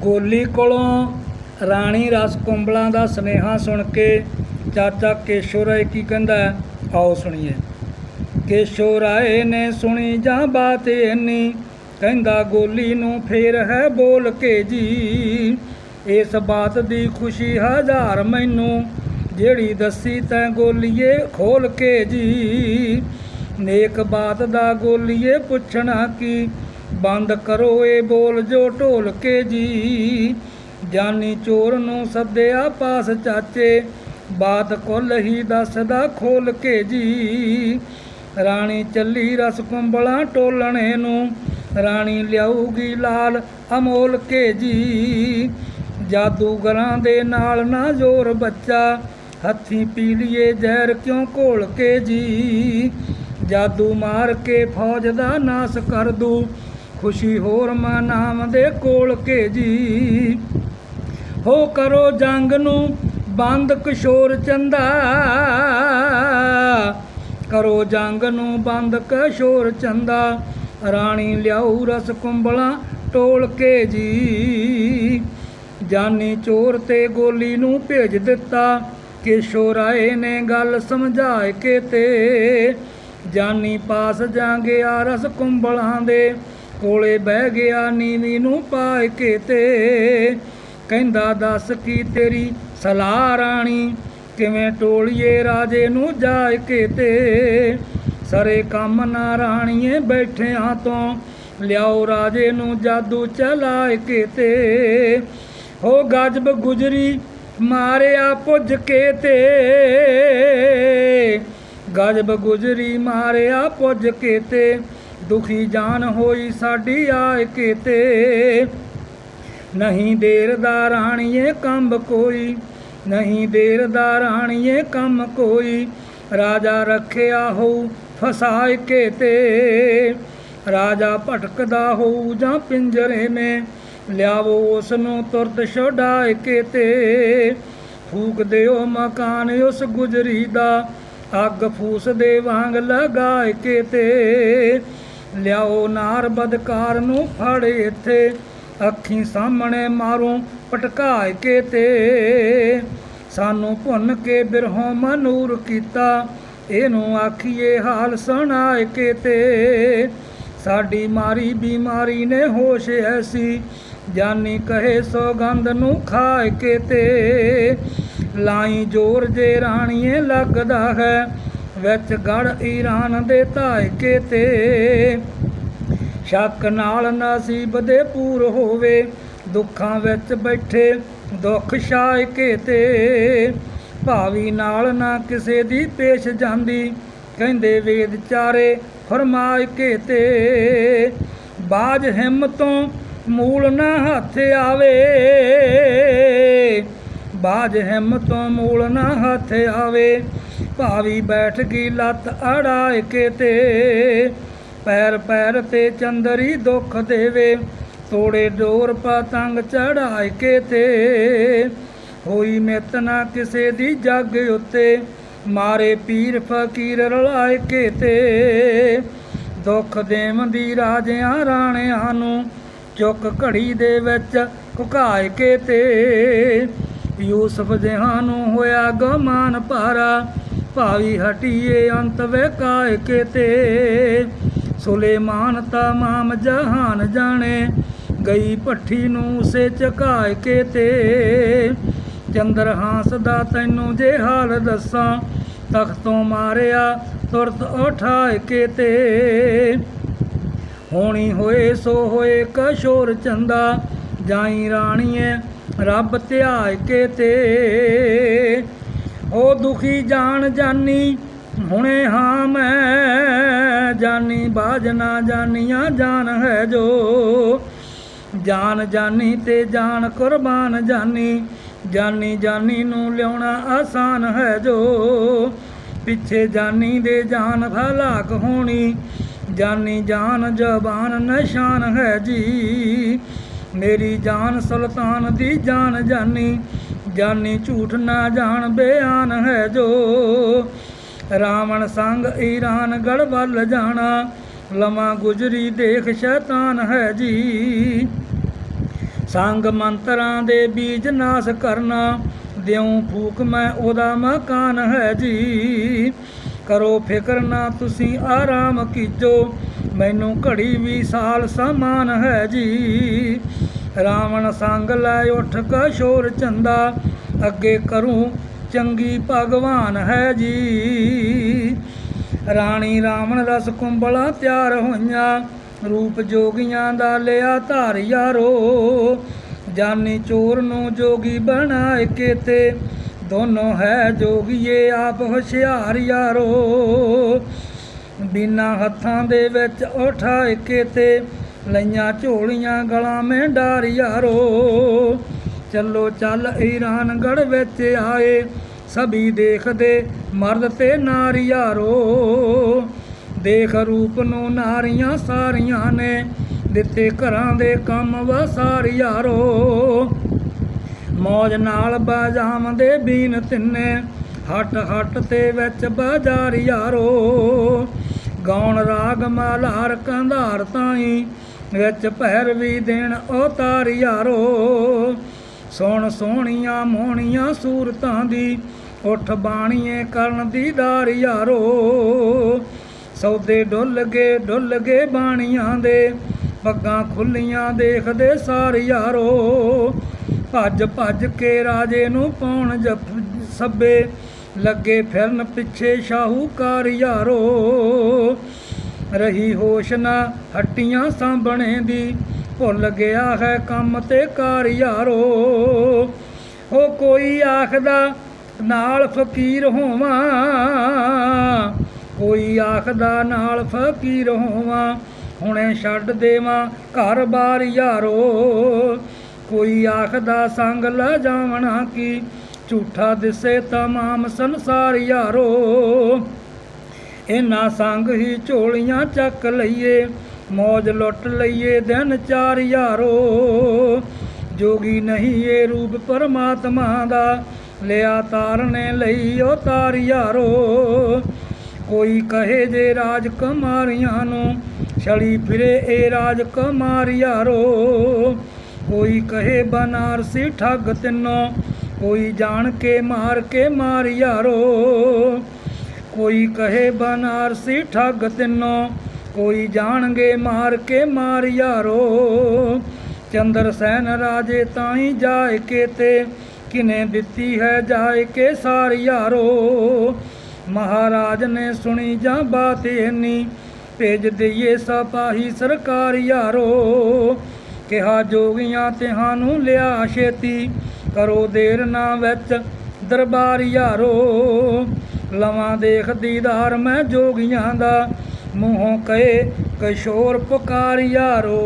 ਗੋਲੀ ਕੋਲੋਂ ਰਾਣੀ ਰਸ ਕੁੰਬਲਾਂ ਦਾ ਸੁਨੇਹਾ ਸੁਣ ਕੇ ਚਾਚਾ ਕੇਸ਼ੋ ਰਾਏ ਕੀ ਕਹਿੰਦਾ ਆਓ ਸੁਣੀਏ। ਕੇਸ਼ੋ ਰਾਏ ਨੇ ਸੁਣੀ ਜਾਂ ਬਾਤ ਇੰਨੀ, ਕਹਿੰਦਾ ਗੋਲੀ ਨੂੰ ਫੇਰ ਹੈ ਬੋਲ ਕੇ ਜੀ। ਇਸ ਬਾਤ ਦੀ ਖੁਸ਼ੀ ਹਜ਼ਾਰ ਮੈਨੂੰ, ਜਿਹੜੀ ਦੱਸੀ ਤੈਂ ਗੋਲੀਏ ਖੋਲ ਕੇ ਜੀ। ਨੇਕ ਬਾਤ ਦਾ ਗੋਲੀਏ ਪੁੱਛਣਾ ਕੀ ਬੰਦ ਕਰੋ ਏ ਬੋਲ ਜੋ ਢੋਲ ਕੇ ਜੀ। ਜਾਨੀ ਚੋਰ ਨੂੰ ਸੱਦਿਆ ਪਾਸ ਚਾਚੇ, ਬਾਤ ਕੁੱਲ ਹੀ ਦੱਸਦਾ ਖੋਲ ਕੇ ਜੀ। ਰਾਣੀ ਚੱਲੀ ਰਸ ਕੁੰਬਲਾਂ ਟੋਲਣੇ ਨੂੰ, ਰਾਣੀ ਲਿਆਊਗੀ ਲਾਲ ਅਮੋਲ ਕੇ ਜੀ। ਜਾਦੂਗਰਾਂ ਦੇ ਨਾਲ ਨਾ ਜ਼ੋਰ ਬੱਚਾ, ਹੱਥੀਂ ਪੀ ਲਈਏ ਜ਼ਹਿਰ ਕਿਉਂ ਘੋਲ ਕੇ ਜੀ। ਜਾਦੂ ਮਾਰ ਕੇ ਫੌਜ ਦਾ ਨਾਸ ਕਰ ਦੂ ਖੁਸ਼ੀ ਹੋਰ ਮਾ ਨਾਮ ਦੇ ਕੋਲ ਕੇ ਜੀ। ਹੋ ਕਰੋ ਜੰਗ ਨੂੰ ਬੰਦ ਕਿਸ਼ੋਰ ਚੰਦਾ। ਕਰੋ ਜੰਗ ਨੂੰ ਬੰਦ ਕਿਸ਼ੋਰ ਚੰਦਾ। ਰਾਣੀ ਲਿਆਊ ਰਸ ਕੁੰਬਲਾਂ ਟੋਲ ਕੇ ਜੀ। ਜਾਨੀ ਚੋਰ ਤੇ ਗੋਲੀ ਨੂੰ ਭੇਜ ਦਿੱਤਾ। ਕਿਸ਼ੋਰਾਏ ਨੇ ਗੱਲ ਸਮਝਾਏ ਕੇ ਤੇ। ਜਾਨੀ ਪਾਸ ਜਾਂਗਿਆ ਰਸ ਕੁੰਬਲਾਂ ਦੇ। ਕੋਲੇ ਬਹਿ ਗਿਆ ਨੀਵੀ ਨੂੰ ਪਾ ਕੇ ਤੇ। ਕਹਿੰਦਾ, ਦੱਸ ਕੀ ਤੇਰੀ ਸਲਾਹ ਰਾਣੀ? ਕਿਵੇਂ ਟੋਲੀਏ ਰਾਜੇ ਨੂੰ ਜਾ ਕੇ ਤੇ? ਸਰੇ ਕੰਮ ਨਾ ਰਾਣੀਏ ਬੈਠਿਆਂ ਤੋਂ। ਲਿਆਓ ਰਾਜੇ ਨੂੰ ਜਾਦੂ ਚਲਾ ਕੇ ਤੇ। ਹੋ ਗਜਬ ਗੁਜਰੀ, ਮਾਰਿਆ ਪੁੱਜ ਕੇ ਤੇ। ਗਜਬ ਗੁਜਰੀ, ਮਾਰਿਆ ਪੁੱਜ ਕੇ ਤੇ। ਦੁਖੀ ਜਾਨ ਹੋਈ ਸਾਡੀ ਆਏ ਕੇ ਨਹੀਂ ਦੇਰ ਦਾ ਰਾਣੀਏ ਕੰਬ ਕੋਈ, ਨਹੀਂ ਦੇਰ ਦਾ ਰਾਣੀਏ ਕੰਮ ਕੋਈ। ਰਾਜਾ ਰੱਖਿਆ ਹੋਊ ਫਸਾਏ ਕੇ ਰਾਜਾ ਭਟਕਦਾ ਹੋਊ ਜਾਂ ਪਿੰਜਰੇ ਮੇ, ਲਿਆਵੋ ਉਸ ਨੂੰ ਤੁਰਤ ਛਡਾਏ ਕੇ ਤੇ ਫੂਕ ਦਿਓ ਮਕਾਨ ਉਸ ਗੁਜਰੀ ਦਾ, ਅੱਗ ਫੂਸ ਦੇ ਵਾਂਗ ਲਗਾਏ ਕੇ ਤੇ ਲਿਆਓ ਨਾਰ ਬਦਕਾਰ ਨੂੰ ਫੜ ਇੱਥੇ। ਅੱਖੀ ਸਾਹਮਣੇ ਮਾਰੂ ਪਟਕਾਏ ਕੇ ਤੇ ਸਾਨੂੰ ਭੁੰਨ ਕੇ ਬਿਰਹੋਂ ਮਨੂਰ ਕੀਤਾ। ਇਹਨੂੰ ਆਖੀਏ ਹਾਲ ਸੁਣਾਏ ਕੇ ਤੇ ਸਾਡੀ ਮਾਰੀ ਬਿਮਾਰੀ ਨੇ ਹੋਸ਼ ਐਸੀ। ਜਾਨੀ ਕਹੇ ਸੌਗੰਧ ਨੂੰ ਖਾਏ ਕੇ ਤੇ ਲਾਈ ਜੋਰ ਜੇ ਰਾਣੀਏ ਲੱਗਦਾ ਹੈ। ਵਿੱਚ ਗੜ ਈਰਾਨ ਦੇ ਧਾਇ ਤੇ। ਸ਼ੱਕ ਨਾਲ ਨਸੀਬ ਦੇ ਪੂਰ ਹੋਵੇ, ਦੁੱਖਾਂ ਵਿੱਚ ਬੈਠੇ ਦੁੱਖ ਛਾਏ ਤੇ। ਭਾਵੀ ਨਾਲ ਨਾ ਕਿਸੇ ਦੀ ਪੇਸ਼ ਜਾਂਦੀ, ਕਹਿੰਦੇ ਵੇਦ ਚਾਰੇ ਫਰਮਾਏ ਕੇ ਤੇ। ਬਾਜ ਹਿੰਮਤੋਂ ਮੂਲ ਨਾ ਹੱਥ ਆਵੇ। ਬਾਜ ਹਿੰਮਤੋਂ ਮੂਲ ਨਾ ਹੱਥ ਆਵੇ। ਭਾਵੀ ਬੈਠ ਗਈ ਲੱਤ ਅੜਾਏ ਕੇ ਤੇ। ਪੈਰ ਪੈਰ ਤੇ ਚੰਦਰੀ ਦੁੱਖ ਦੇਵੇ। ਤੋੜੇ ਡੋਰ ਪਤੰਗ ਚੜਾਏ ਕੇ ਤੇ। ਹੋਈ ਮਿੱਤ ਨਾ ਕਿਸੇ ਦੀ ਜੱਗ ਉੱਤੇ। ਮਾਰੇ ਪੀਰ ਫਕੀਰ ਰਲਾਏ ਕੇ ਤੇ। ਦੁੱਖ ਦੇਵੰਦੀ ਰਾਜਿਆਂ ਰਾਣਿਆਂ ਨੂੰ ਚੁੱਕ ਘੜੀ ਦੇ ਵਿੱਚ ਘੁਕਾਏ ਕੇ ਤੇ। ਯੂਸਫ ਜਿਹਾਂ ਨੂੰ ਹੋਇਆ ਗਮਾਨ ਭਾਰਾ। ਭਾਵੀ ਹਟੀਏ ਅੰਤ ਵੇਕਾਏ ਕੇ ਤੇ ਸੁਲੇਮਾਨ ਤਮਾਮ ਜਹਾਨ ਜਾਣੇ, ਗਈ ਭੱਠੀ ਨੂੰ ਉਸੇ ਝਕਾਏ ਕੇ ਚੰਦਰ ਹਾਂਸ ਦਾ ਤੈਨੂੰ ਜੇ ਹਾਲ ਦੱਸਾਂ, ਤਖਤੋਂ ਮਾਰਿਆ ਤੁਰਤ ਉਠਾਏ ਕੇ ਤੇ ਹੋਣੀ ਹੋਏ ਸੋ ਹੋਏ ਕਸ਼ੋਰ ਚੰਦਾ, ਜਾਈ ਰਾਣੀਏ ਰੱਬ ਧਿਆਏ ਕੇ ਤੇ ਉਹ ਦੁਖੀ ਜਾਣ ਜਾਨੀ, ਹੁਣੇ ਹਾਂ ਮੈਂ ਜਾਨੀ ਬਾਜ ਨਾ ਜਾਨੀਆਂ ਜਾਨ ਹੈ ਜੋ। ਜਾਨ ਜਾਨੀ ਤੇ ਜਾਨ ਕੁਰਬਾਨ ਜਾਨੀ ਜਾਨੀ ਜਾਨੀ ਨੂੰ ਲਿਆਉਣਾ ਆਸਾਨ ਹੈ ਜੋ। ਪਿੱਛੇ ਜਾਨੀ ਦੇ ਜਾਨ ਹਲਾਕ ਹੋਣੀ, ਜਾਨੀ ਜਾਨ ਜ਼ਬਾਨ ਨਿਸ਼ਾਨ ਹੈ ਜੀ। ਮੇਰੀ ਜਾਨ ਸੁਲਤਾਨ ਦੀ ਜਾਨ ਜਾਨੀ ਜਾਨੀ ਝੂਠ ਨਾ ਜਾਣ ਬਿਆਨ ਹੈ ਜੋ। ਰਾਵਣ ਸੰਗ ਈਰਾਨ ਗੜ ਵੱਲ ਜਾਣਾ ਲਮਾ ਗੁਜਰੀ ਦੇਖ ਸ਼ੈਤਾਨ ਹੈ ਜੀ। ਸੰਗ ਮੰਤਰਾਂ ਦੇ ਬੀਜ ਨਾਸ ਕਰਨਾ, ਦਿਉ ਫੂਕ ਮੈਂ ਉਹਦਾ ਮਕਾਨ ਹੈ ਜੀ। ਕਰੋ ਫਿਕਰ ਨਾ ਤੁਸੀਂ ਆਰਾਮ ਕੀਜੋ ਮੈਨੂੰ ਘੜੀ ਵੀ ਸਾਲ ਸਮਾਨ ਹੈ ਜੀ। ਰਾਵਣ ਸੰਗ ਲੈ ਉੱਠ ਕਸ਼ੋਰ ਚੰਦਾ, ਅੱਗੇ ਕਰੂੰ ਚੰਗੀ ਭਗਵਾਨ ਹੈ ਜੀ। ਰਾਣੀ ਰਾਵਣ ਰਸ ਕੁੰਬਲਾ ਤਿਆਰ ਹੋਈਆਂ, ਰੂਪ ਜੋਗੀਆਂ ਦਾ ਲਿਆ ਧਾਰ ਯਾਰੋ। ਜਾਨੀ ਚੋਰ ਨੂੰ ਜੋਗੀ ਬਣਾਏ ਕੇਤੇ, ਦੋਨੋਂ ਹੈ ਜੋਗੀਏ ਆਪ ਹੁਸ਼ਿਆਰ ਯਾਰੋ। ਬਿਨਾ ਹੱਥਾਂ ਦੇ ਵਿੱਚ ਉਠਾਏ ਕੇਤੇ ਲਈਆਂ ਝੋਲੀਆਂ ਗਲਾਂ ਮੈਂ ਡਾਰ ਯਾਰੋ। ਚੱਲੋ ਚੱਲ ਈਰਾਨਗੜ ਵਿੱਚ ਆਏ, ਸਭੀ ਦੇਖਦੇ ਮਰਦ ਤੇ ਨਾਰੀ ਯਾਰੋ। ਦੇਖ ਰੂਪ ਨੂੰ ਨਾਰੀਆਂ ਸਾਰੀਆਂ ਨੇ, ਦਿੱਤੇ ਘਰਾਂ ਦੇ ਕੰਮ ਵਸਾਰ ਯਾਰੋ। ਮੌਜ ਨਾਲ ਬਾਜਾਮਦੇ ਬੀਨ ਤਿੰਨੇ, ਹੱਟ ਹੱਟ ਤੇ ਵਿੱਚ ਬਾਜ਼ਾਰ ਯਾਰੋ। ਗਾਉਣ ਰਾਗ ਮਾਲਾਰ ਕੰਧਾਰ ਤਾਈ, ਵਿੱਚ ਪਹਿਰ ਵੀ ਦੇਣ ਉਤਾਰ ਯਾਰੋ। ਸੁਣ ਸੋਹਣੀਆਂ ਮੋਹਣੀਆਂ ਸੂਰਤਾਂ ਦੀ, ਉੱਠ ਬਾਣੀਏ ਕਰਨ ਦੀਦਾਰ ਯਾਰੋ। ਸੌਦੇ ਡੁੱਲ ਗਏ ਡੁੱਲ ਗਏ ਬਾਣੀਆਂ ਦੇ, ਪੱਗਾਂ ਖੁੱਲੀਆਂ ਦੇਖਦੇ ਸਾਰ ਯਾਰੋ। ਭੱਜ ਭੱਜ ਕੇ ਰਾਜੇ ਨੂੰ ਪਾਉਣ ਜਪ ਸੱਬੇ ਲੱਗੇ ਫਿਰਨ ਪਿੱਛੇ ਸ਼ਾਹੂਕਾਰ ਯਾਰੋ। ਰਹੀ ਹੋਸ਼ ਨਾ ਹੱਟੀਆਂ ਸਾਂਭਣੇ ਦੀ, ਭੁੱਲ ਗਿਆ ਹੈ ਕੰਮ ਤੇ ਕਾਰ ਯਾਰੋ। ਉਹ ਕੋਈ ਆਖਦਾ, ਨਾਲ ਫਕੀਰ ਹੋਵਾਂ। ਕੋਈ ਆਖਦਾ, ਨਾਲ ਫਕੀਰ ਹੋਵਾਂ। ਹੁਣੇ ਛੱਡ ਦੇਵਾਂ ਘਰ-ਬਾਰ ਯਾਰੋ। ਕੋਈ ਆਖਦਾ, ਸੰਗ ਲੈ ਜਾਵਣਾ ਕੀ? ਝੂਠਾ ਦਿਸੇ ਤਮਾਮ ਸੰਸਾਰ ਯਾਰੋ। ਇਨਾ ਸੰਗ ਹੀ ਝੋਲੀਆਂ ਚੱਕ ਲਈਏ, ਮੌਜ ਲੁੱਟ ਲਈਏ ਦਿਨ ਚਾਰ ਯਾਰੋ। ਜੋਗੀ ਨਹੀਂ ਇਹ ਰੂਪ ਪਰਮਾਤਮਾ ਦਾ, ਲਿਆ ਤਾਰਨੇ ਲਈ ਉਹ ਤਾਰ ਯਾਰੋ। ਕੋਈ ਕਹੇ ਜੇ ਰਾਜ ਕੁਮਾਰੀਆਂ ਨੂੰ, ਛਲੀ ਫਿਰੇ ਇਹ ਰਾਜ ਕੁਮਾਰ ਯਾਰੋ। ਕੋਈ ਕਹੇ ਬਨਾਰਸੀ ਠੱਗ ਤਿੰਨੋ ਕੋਈ ਜਾਣ ਕੇ ਮਾਰ ਕੇ ਮਾਰ ਯਾਰੋ। ਕੋਈ ਕਹੇ ਬਨਾਰਸੀ ਠੱਗ ਤਿੰਨੋ, ਕੋਈ ਜਾਣਗੇ ਮਾਰ ਕੇ ਮਾਰ ਯਾਰੋ। ਚੰਦਰ ਸੈਨ ਰਾਜੇ ਤਾਈ ਜਾਏ ਕੇ ਤੇ ਕਿਨੇ ਦਿੱਤੀ ਹੈ ਜਾਏ ਕੇ ਸਾਰ ਯਾਰੋ। ਮਹਾਰਾਜ ਨੇ ਸੁਣੀ ਜਾਂ ਬਾਤ ਇੰਨੀ, ਭੇਜ ਦਈਏ ਸਪਾਹੀ ਸਰਕਾਰ ਯਾਰੋ। ਕਿਹਾ, ਜੋਗੀਆਂ ਤਿਹਾਨੂੰ ਲਿਆ ਛੇਤੀ। ਕਰੋ ਦੇਰ ਨਾ ਵਿੱਚ ਦਰਬਾਰ ਯਾਰੋ। ਲਵਾਂ ਦੇਖ ਦੀਦਾਰ ਮੈਂ ਜੋਗੀਆਂ ਦਾ। ਮੂੰਹੋਂ ਕਹੇ, ਕਿਸ਼ੋਰ ਪੁਕਾਰ ਯਾਰੋ।